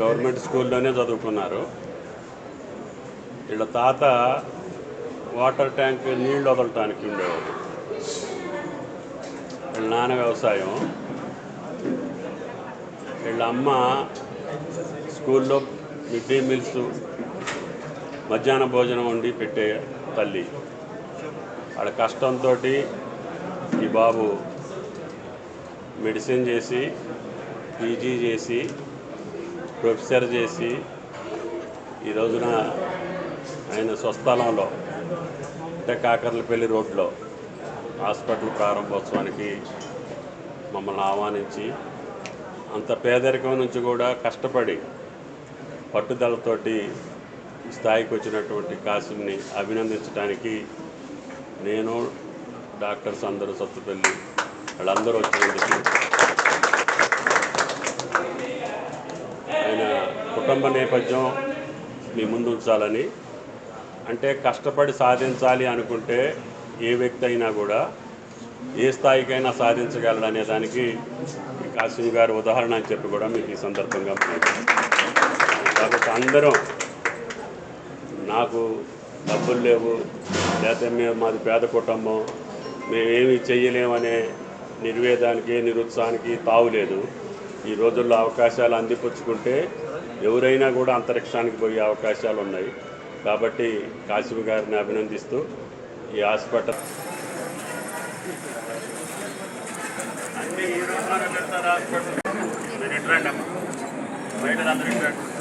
Government స్కూల్లోనే చదువుకున్నారు. వీళ్ళ తాత వాటర్ ట్యాంక్ నీళ్ళు వదలటానికి ఉండేవాడు వీళ్ళ నాన్న వ్యవసాయం. వీళ్ళ అమ్మ స్కూల్లో మిడ్ డే మీల్స్ మధ్యాహ్న భోజనం వండి పెట్టే తల్లి. ఆడ కష్టంతో ఈ బాబు మెడిసిన్ చేసి పీజీ చేసి ప్రొఫెసర్ చేసి ఈ రోజున ఆయన స్వస్థలంలో అంటే కాకర్లపల్లి రోడ్లో హాస్పిటల్ ప్రారంభోత్సవానికి మమ్మల్ని ఆహ్వానించి అంత పేదరికం నుంచి కూడా కష్టపడి పట్టుదలతోటి స్థాయికి వచ్చినటువంటి కాసిమ్ని అభినందించడానికి నేను డాక్టర్స్ అందరూ సత్తుపల్లి వాళ్ళందరూ వచ్చినందుకు ఆయన కుటుంబ నేపథ్యం మీ ముందు ఉంచాలని. అంటే కష్టపడి సాధించాలి అనుకుంటే ఏ వ్యక్తి అయినా కూడా ఏ స్థాయికైనా సాధించగలడనే దానికి ఈ కాసిం ఉదాహరణ అని చెప్పి కూడా మీకు ఈ సందర్భంగా కాబట్టి అందరం నాకు డబ్బులు లేవు లేకపోతే మేము మాది పేద కుటుంబం మేమేమి చేయలేమనే నిర్వేదానికి నిరుత్సాహానికి తావులేదు ఈ రోజుల్లో అవకాశాలు అందిపుచ్చుకుంటే ఎవరైనా కూడా అంతరిక్షానికి పోయే అవకాశాలు ఉన్నాయి. కాబట్టి కాశీ గారిని అభినందిస్తూ ఈ హాస్పిటల్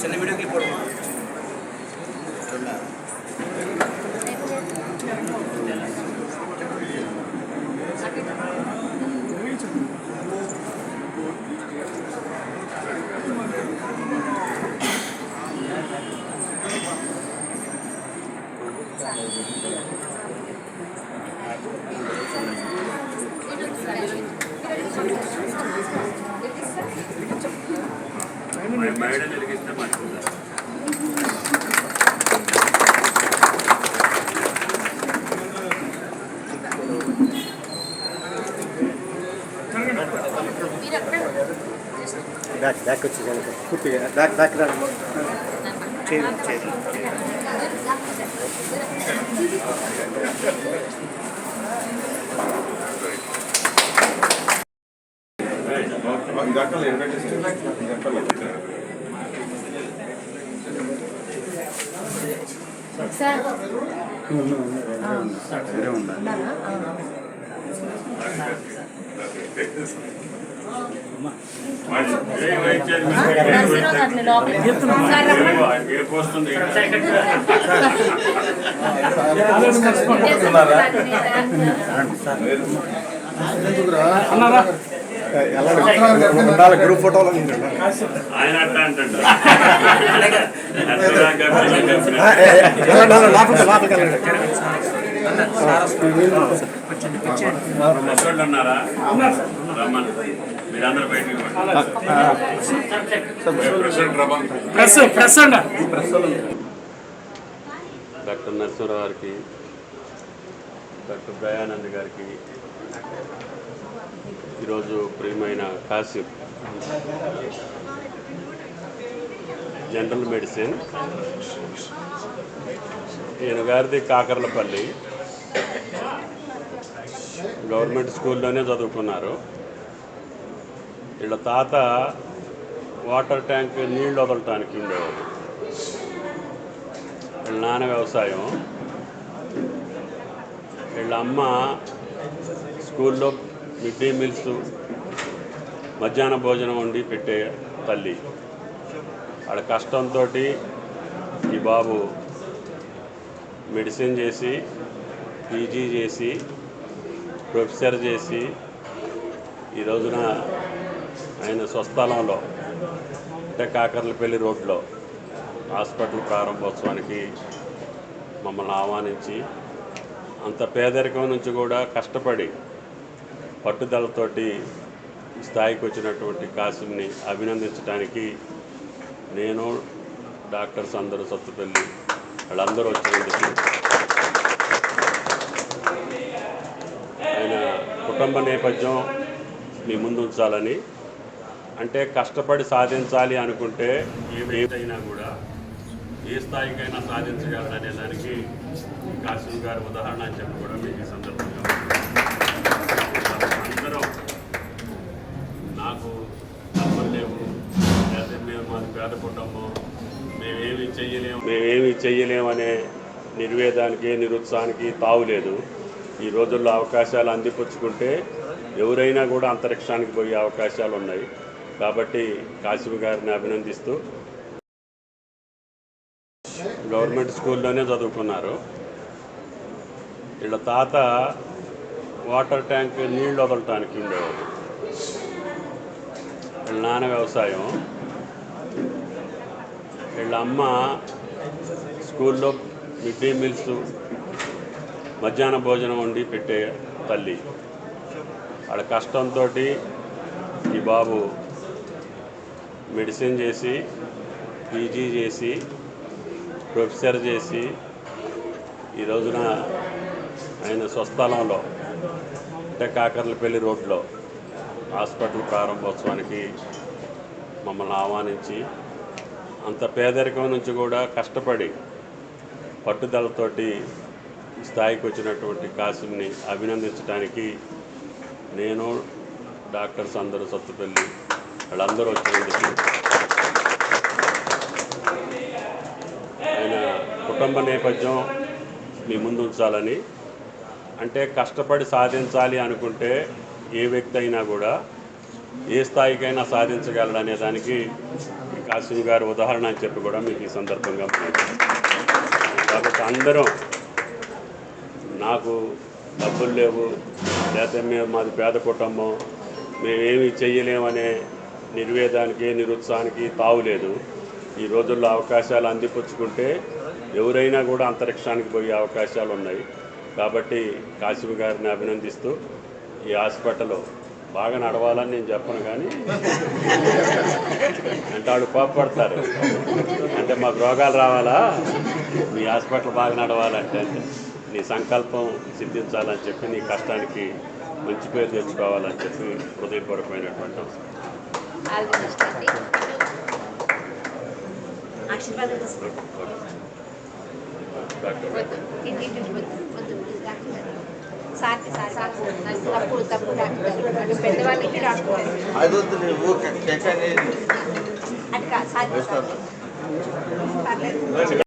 చిన్న వీడియోకి ಮ್ಯಾಟ್ ಇರಿಗೇಷನ್ ಮಾಡ್ತಿದ್ದಾರೆ ಬ್ಯಾಕ್ ಬ್ಯಾಕ್ ಹಚ್ಚಿದ್ದಾರೆ ಕೂತಿಗೆ ಬ್ಯಾಕ್ ಬ್ಯಾಕ್ ಚೇರ್ ಚೇರ್ చేయండి చేయండి సార్. నర్సరావు అట్లా ఉండాలి గ్రూప్ ఫోటోలో ఆయన అట్లా అంటాడు. రసోళ్ళు ఉన్నారా? రమ్మని. మీరందరూ బయటికి ప్రెస్ ప్రెస్ అండి డాక్టర్ నరసింహరావు గారికి డాక్టర్ దయానంద్ గారికి ఈరోజు ప్రియమైన కాసిం జనరల్ మెడిసిన్. ఈయన గారిది కాకర్లపల్లి. గవర్నమెంట్ స్కూల్లోనే చదువుకున్నారు. వీళ్ళ తాత వాటర్ ట్యాంక్ నీళ్ళు వదలటానికి ఉండేవాడు వీళ్ళ నాన్న వ్యవసాయం. వీళ్ళ అమ్మ స్కూల్లో మిడ్ డే మీల్స్ మధ్యాహ్న భోజనం వండి పెట్టే తల్లి. ఆడ కష్టంతో ఈ బాబు మెడిసిన్ చేసి పీజీ చేసి ప్రొఫెసర్ చేసి ఈ రోజున ఆయన స్వస్థలంలో అంటే కాకర్లపల్లి రోడ్లో హాస్పిటల్ ప్రారంభోత్సవానికి మమ్మల్ని ఆహ్వానించి అంత పేదరికం నుంచి కూడా కష్టపడి పట్టుదలతోటి స్థాయికి వచ్చినటువంటి కాసిమ్ని అభినందించడానికి నేను డాక్టర్స్ అందరూ సత్తుపల్లి వాళ్ళందరూ వచ్చినందుకు ఆయన కుటుంబ నేపథ్యం మీ ముందు ఉంచాలని అంటే కష్టపడి సాధించాలి అనుకుంటే ఏదైనా కూడా ఏ స్థాయికైనా సాధించగలరనే దానికి కాసిం గారు ఉదాహరణ అని చెప్పి కూడా మేమేమి చేయలేమనే నిర్వేదానికి నిరుత్సాహానికి తావులేదు ఈ రోజుల్లో అవకాశాలు అందిపుచ్చుకుంటే ఎవరైనా కూడా అంతరిక్షానికి పోయే అవకాశాలు ఉన్నాయి. కాబట్టి కాశీ గారిని అభినందిస్తూ గవర్నమెంట్ స్కూల్లోనే చదువుకున్నారు. వీళ్ళ తాత వాటర్ ట్యాంక్ నీళ్ళు వదలటానికి ఉండేవాడు వీళ్ళ నాన్న వ్యవసాయం. వీళ్ళ అమ్మ స్కూల్లో మిడ్ డే మీల్స్ మధ్యాహ్న భోజనం వండి పెట్టే తల్లి. ఆడ కష్టంతో ఈ బాబు మెడిసిన్ చేసి పీజీ చేసి ప్రొఫెసర్ చేసి ఈ రోజున ఆయన స్వస్థలంలో అంటే కాకర్లపల్లి రోడ్లో హాస్పిటల్ ప్రారంభోత్సవానికి మమ్మల్ని ఆహ్వానించి అంత పేదరికం నుంచి కూడా కష్టపడి పట్టుదలతోటి స్థాయికి వచ్చినటువంటి కాసిమ్ని అభినందించడానికి నేను డాక్టర్స్ అందరూ సత్తుపల్లి వాళ్ళందరూ వచ్చినందుకు ఆయన కుటుంబ నేపథ్యం మీ ముందు ఉంచాలని. అంటే కష్టపడి సాధించాలి అనుకుంటే ఏ వ్యక్తి అయినా కూడా ఏ స్థాయికైనా సాధించగలడనే దానికి కాసిం గారు ఉదాహరణ అని చెప్పి కూడా మీకు ఈ సందర్భంగా కాబట్టి అందరం నాకు డబ్బులు లేవు లేకపోతే మేము మాది పేద కుటుంబం మేమేమి చెయ్యలేమనే నిర్వేదానికి నిరుత్సాహానికి తావులేదు ఈ రోజుల్లో అవకాశాలు అందిపుచ్చుకుంటే ఎవరైనా కూడా అంతరిక్షానికి పోయే అవకాశాలు ఉన్నాయి. కాబట్టి కాశీ గారిని అభినందిస్తూ ఈ హాస్పిటల్ బాగా నడవాలని నేను చెప్పను కానీ అంటే వాళ్ళు కోపడతారు అంటే మాకు రోగాలు రావాలా మీ హాస్పిటల్ బాగా నడవాలంటే అంటే నీ సంకల్పం సిద్ధించాలని చెప్పి నీ కష్టానికి మంచి పేరు తెచ్చుకోవాలని చెప్పి హృదయపూర్వకమైనటువంటి అవసరం డాక్టర్ గారు అటు పెద్దవాళ్ళకి డాక్టర్ పర్లేదు.